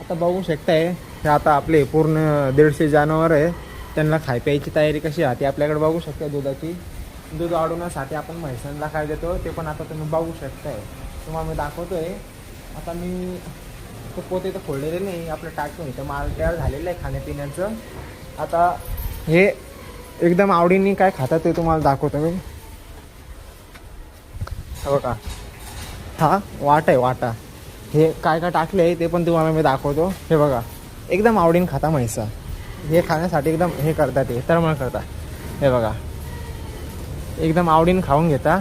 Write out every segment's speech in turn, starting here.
आता बघू शकताय हे आता आपले पूर्ण दीडशे जनावर आहे. त्यांना खाय प्यायची तयारी कशी आहे ती आपल्याकडे बघू शकता दुधाची. दूध वाढवण्यासाठी आपण म्हैसांना काय देतो ते पण आता तुम्ही बघू शकताय. तुम्हाला मी दाखवतोय. आता मी तो पोते तर फोडलेले नाही आपलं टाकून इथं. माल तयार झालेलं आहे खाण्यापिण्याचं. आता हे एकदम आवडीने काय खातात ते तुम्हाला दाखवतो मी. हो का हा वाटा आहे वाटा. हे काय काय टाकले आहे ते पण तुम्हाला मी दाखवतो. हे बघा. एकदम आवडीन खाता म्हैसा. हे खाण्यासाठी एकदम हे करता ते तळमळ करता. हे बघा. एकदम आवडीन खाऊन घेता.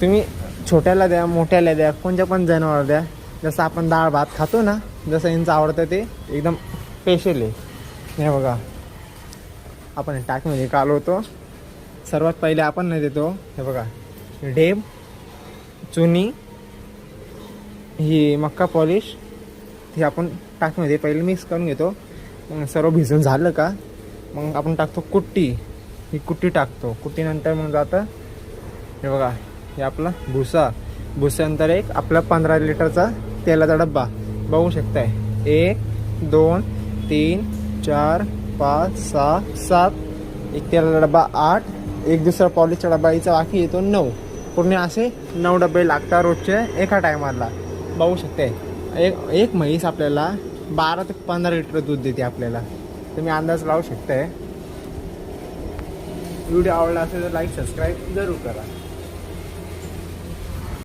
तुम्ही छोट्याला द्या मोठ्याला द्या कोणत्या पण जनावर द्या. जसं आपण डाळ भात खातो ना जसं यांचं आवडतं ते एकदम स्पेशल आहे. हे बघा. आपण टाकमध्ये कालवतो. सर्वात पहिले आपण नाही देतो. हे बघा. डेब चुनी ही मक्का पॉलिश ही आपण टाकमध्ये पहिले मिक्स करून घेतो. मग सर्व भिजून झालं का मग आपण टाकतो कुट्टी. ही कुट्टी टाकतो. कुट्टीनंतर मग जातं हे बघा हे आपला भुसा. भुसानंतर एक आपला पंधरा लिटरचा तेलाचा डब्बा. बघू शकताय. एक दोन तीन चार पाच सहा सात. एक तेलाचा डब्बा आठ. एक दुसरा पॉलिशचा डब्बा याचा बाकी येतो नऊ. पूर्ण असे नऊ डबे लागतात रोजचे एका टायमाला बघू शकते. एक एक म्हैस आपल्याला बारा ते पंधरा लिटर दूध देते आपल्याला. तुम्ही अंदाज लावू शकताय. व्हिडिओ आवडला असेल तर लाईक सबस्क्राईब जरूर करा.